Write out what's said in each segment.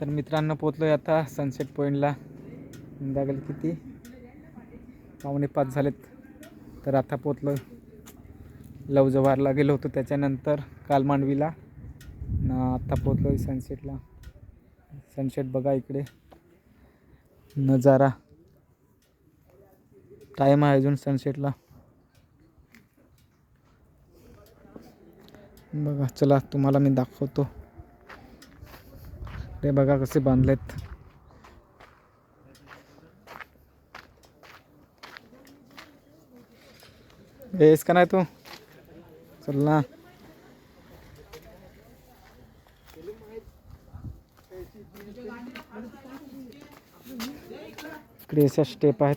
तर मित्रांनो पोचलो आहे आता सनसेट पॉईंटला दाखल किती? पावणे पाच झालेत. तर आता पोचलो लवजवारला गेलो होतो त्याच्यानंतर काल मांडवीला आत्ता पोचलो आहे सनसेटला सनसेट बघा इकडे. नजारा. टाईम आहे अजून सनसेटला बघा चला तुम्हाला मी दाखवतो. ते बघा कसे बांधलेत येस का नाही तू? चल ना इकडे अशा स्टेप आहेत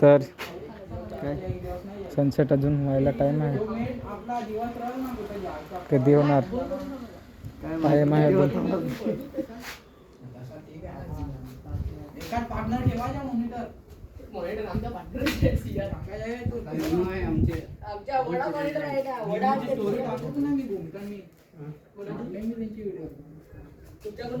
तर काय? सनसेट अजून व्हायला टाईम आहे. कधी होणार टाईम आहे अजून. तुमच्याकडून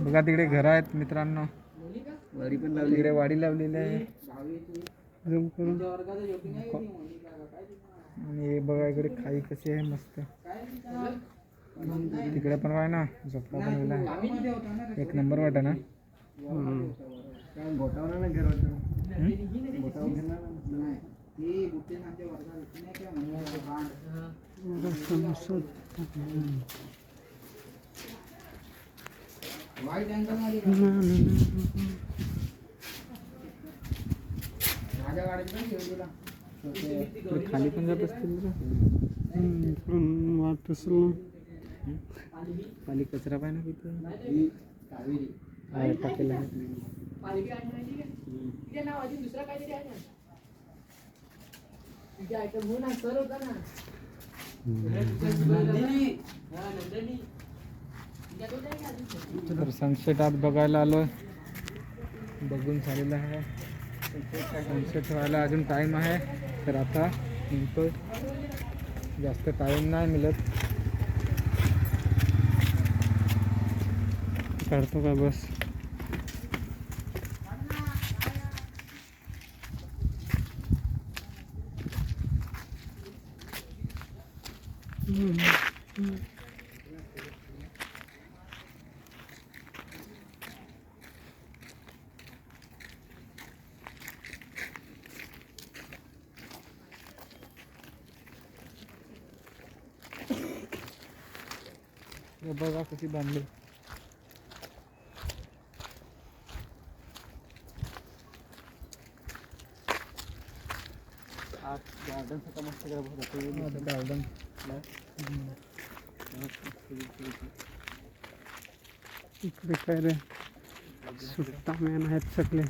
बघा तिकडे घर आहेत मित्रांनो. तिकडे वाडी लावलेली आहे. करून? आणि हे बघा इकडे खाई कशी आहे मस्त? तिकडे पण आहे ना झोपडा पण रे. एक नंबर वाटा ना. घर पण खाली पण जात असतील ना? खाली कचरा पाहिजे ना तिथे. टाकेला दुसरं काहीतरी आहे ना. तिचे आयटम हो ना सर होता ना. तर सनसेट आज बघायला आहे बघून झालेलं आहे. सनसेट व्हायला अजून टाईम आहे. तर आता निघतोय. जास्त टाईम नाही मिळत. काढतो का बस? हे बघा कशी बांधली. गार्डन सगळं मस्त करा बघा गार्डन इकडे काय रे? सुट्टा मॅन आहेत सगळे.